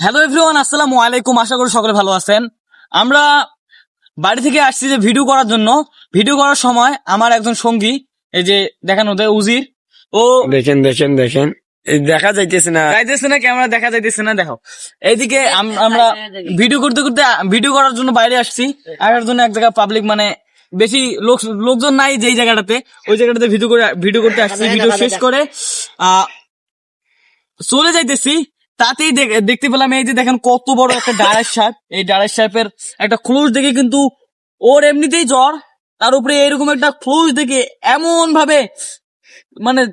Hello everyone আসসালামু আলাইকুম। আশা করি সকলে ভালো আছেন। আমরা বাড়ি থেকে আসছি যে ভিডিও করার জন্য। ভিডিও করার সময় আমার একজন সঙ্গী এই যে দেখানো দেয় উজির ও দেখেন দেখেন দেখেন। দেখা যাইতেছে না। যাইতেছে না ক্যামেরা দেখা যাইতেছে না দেখো। এইদিকে আমরা ভিডিও করতে করতে ভিডিও করার জন্য বাইরে আসছি। আসার জন্য এক জায়গায় পাবলিক মানে বেশি লোক লোকজন নাই যেই জায়গাটাতে। ওই জায়গাটাতে ভিডিও করে ভিডিও করতে আসছি। ভিডিও শেষ করে আহ, চলে যাইতেছি। তাতেই দেখ- দেখতে পেলাম এই যে দেখেন কত বড় একটা ডাড়ের সাপ এই ডাড়ের সাপের একটা ক্লোজ দেখে কিন্তু ওর এমনিতেই জ্বর। তার উপরে এরকম একটা ক্লোজ দেখে এমন ভাবে মানে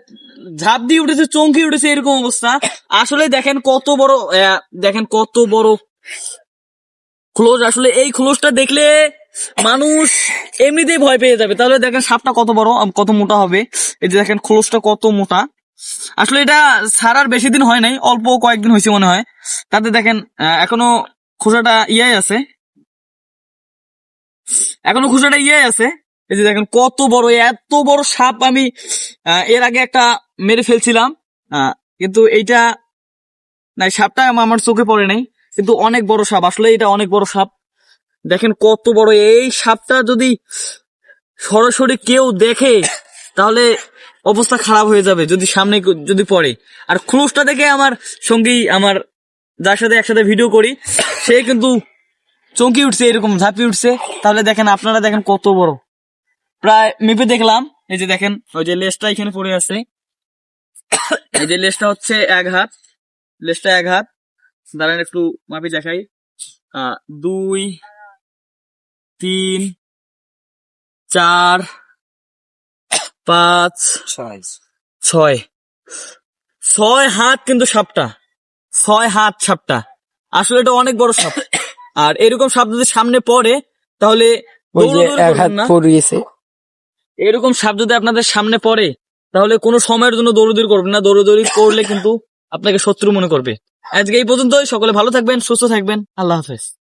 ঝাঁপ দিয়ে উঠেছে, চমকে উঠেছে এরকম অবস্থা। আসলে দেখেন কত বড় দেখেন কত বড় ক্লোজ আসলে এই ক্লোজটা দেখলে মানুষ এমনিতেই ভয় পেয়ে যাবে। তাহলে দেখেন সাপটা কত বড়, কত মোটা হবে। এই যে দেখেন ক্লোজটা কত মোটা। আসলে এটা ছাড়ার বেশি দিন হয় নাই, অল্প কয়েকদিন হয়েছে মনে হয়। তাতে দেখেন এখনও খোসাটা ইয়াই আছে। এখনও খোসাটা ইয়াই আছে। এই যে দেখেন, কত বড়, এত বড় সাপ আমি এর আগে একটা মেরে ফেলছিলাম। কিন্তু এইটা না সাপটা আমার চোখে পড়ে নাই, কিন্তু অনেক বড় সাপ, আসলে এটা অনেক বড় সাপ। দেখেন কত বড়, এই সাপটা যদি সরাসরি কেউ দেখে, তাহলে অবস্থা খারাপ হয়ে যাবে যদি সামনে যদি পড়ে। আর ক্লোজটা দেখে আমার সঙ্গী, আমার যার সাথে একসাথে ভিডিও করি, সে কিন্তু চমকি উঠছে, এরকম ঝাঁপি উঠছে। তাহলে দেখেন, আপনারা দেখেন কত বড়। প্রায় মেপে দেখলাম, এই যে দেখেন, ওই যে লেসটা এখানে পড়ে আছে। এই যে লেসটা হচ্ছে এক হাত। লেসটা এক হাত। দাঁড়ান একটু, মাপি দেখাই। দুই, তিন, চার পাঁচ ছয়। ছয়। হাত কিন্তু সাপটা। ছয় হাত সাপটা। আসলে এটা অনেক বড় সাপ। আর এরকম সাপ যদি সামনে পড়ে তাহলে এরকম সাপ যদি আপনাদের সামনে পড়ে তাহলে কোনো সময়ের জন্য দৌড়দৌড়ি করবেন না। দৌড়দৌড়ি করলে কিন্তু আপনাকে শত্রু মনে করবে। আজকে এই পর্যন্তই। সকলে ভালো থাকবেন সুস্থ থাকবেন। আল্লাহ হাফেজ।